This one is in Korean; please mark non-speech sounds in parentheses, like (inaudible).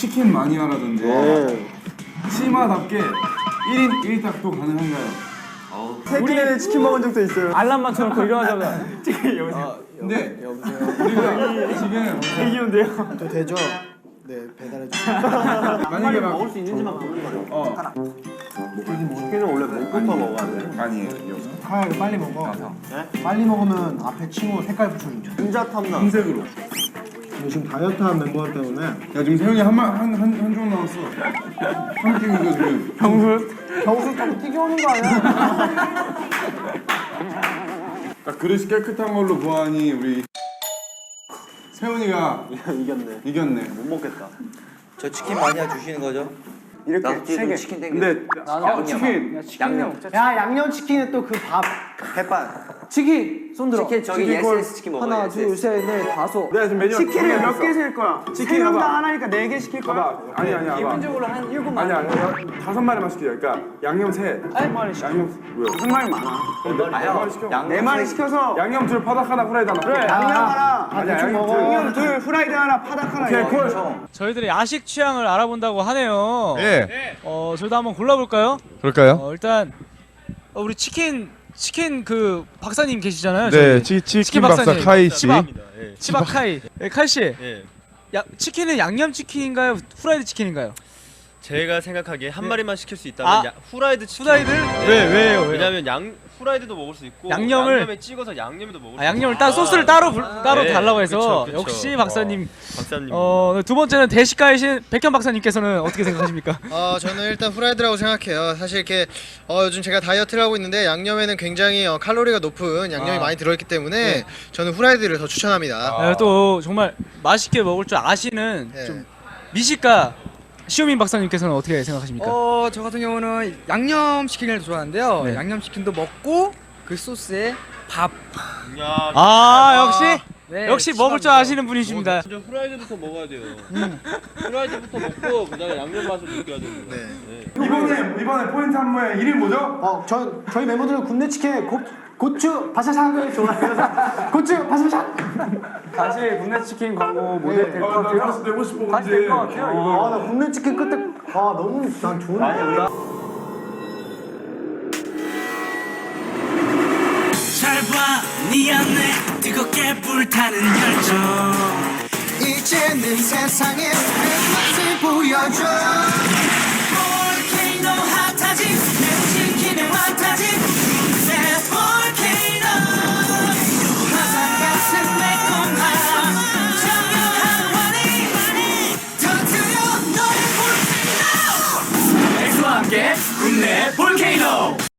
치킨 마니아라던데 네. 치마답게 1인 1닭도 가능한가요? 우리 치킨 먹은 적도 있어요. 알람 맞춰놓고 일어나자마자 근데 우리가 지금 이기는데요. 또 되죠? 네 배달해 주세요. (laughs) 만약에 막 먹을 수 있는지만 먹는 거예요. 어, 치킨은 원래 먹고서 먹어야 돼. 아니에요 이거 빨리 먹어. 빨리 먹으면 앞에 친구 색깔 붙여준다. 진짜 탐나. 흰색으로 지금 다이어트 한 멤버 때문에 야 지금 세영이 한한한한 종 나왔어 한 끼고 이거 지금 경수 좀 뛰게 오는 거 아니야? (laughs) 딱 그릇이 깨끗한 걸로 보아하니 우리 세훈이가 이겼네. 이겼네 못 먹겠다. 저 치킨 많이 주시는 거죠? 이렇게 세 개. 치킨 땡겨. 근데 아, 치킨 양념. 야 양념 치킨에 또 그 밥. 햇반. 치킨 손 들어. 치킨 저기 치킨 먹어요. 하나, SS. 둘, 셋, 넷, 다섯. 내가 지금 메뉴 치킨을 몇개셀 거야? 치킨 세명 봐봐. 다 하나니까 네 개 시킬 거야? 봐봐 아니 아니야 기본적으로 한 일곱 아니 마리. 아니 다섯 마리만 시키자 그러니까 양념 세한 마리 시켜. 양념 뭐야 한 마리 많아. 네 마리 시켜 네 마리 세- 시켜서 양념 둘 파닭 하나 후라이드 하나 그래 양념 하나, 아니야, 대충 양념. 둘. 양념 둘, 후라이드 하나, 파닭 하나. 오케이. 콜 저희들의 야식 취향을 알아본다고 하네요. 예. 어, 저희도 한번 골라볼까요? 그럴까요? 어, 일단 어, 우리 치킨 치킨 그 박사님 계시잖아요. 네, 저희. 치, 치킨 박사 박사님. 카이 씨. 치밥. 치밥 카이. 네, 카이 씨. 예. 야, 치킨은 양념 치킨인가요? 후라이드 치킨인가요? 제가 생각하기에 한 네. 마리만 시킬 수 있다면 아, 야, 후라이드 치킨. 후라이드? 왜 왜요? 왜요? 왜냐면 양 후라이드도 먹을 수 있고 양념을- 양념에 찍어서 양념도 먹을 수 아, 양념을 있고. 따 소스를 따로 불- 따로 네, 달라고 해서 그쵸, 그쵸. 역시 박사님. 박사님. 어, 두 번째는 대식가이신 백현 박사님께서는 어떻게 생각하십니까? (laughs) 어, 저는 일단 후라이드라고 생각해요. 사실 이렇게 어, 요즘 제가 다이어트를 하고 있는데 양념에는 굉장히 어, 칼로리가 높은 양념이 아. 많이 들어있기 때문에 저는 후라이드를 더 추천합니다. 아, 또 정말 맛있게 먹을 줄 아시는 네. 좀 미식가 시우민 박사님께서는 어떻게 생각하십니까? 어, 저 같은 경우는 양념 치킨을 좋아하는데요. 네. 양념 치킨도 먹고 그 소스에 밥. 야, 아, 역시 네, 역시 먹을 줄. 아시는 분이십니다. 진짜 후라이드부터 먹어야 돼요. 후라이드부터 먹고 그다음에 양념 맛을 느껴야 되는 거예요. 네. 이번에 이번에 포인트 안무의 이름 뭐죠? 어, 저 저희 멤버들은 굽네 치킨에 고, 고추 바샤샥을 좋아해서 고추 바샤샥. 다시 국내 치킨 광고 모델 될것 아나 같아요. 다시 되고 싶어 다시 근데 될것 같아요. 이거. 아, 나 굽네 치킨 끝에 아 너무 난 좋은데. 잘봐 네 안에 뜨겁게 불타는 열정 이제는 세상에 내 맛을 보여줘. 터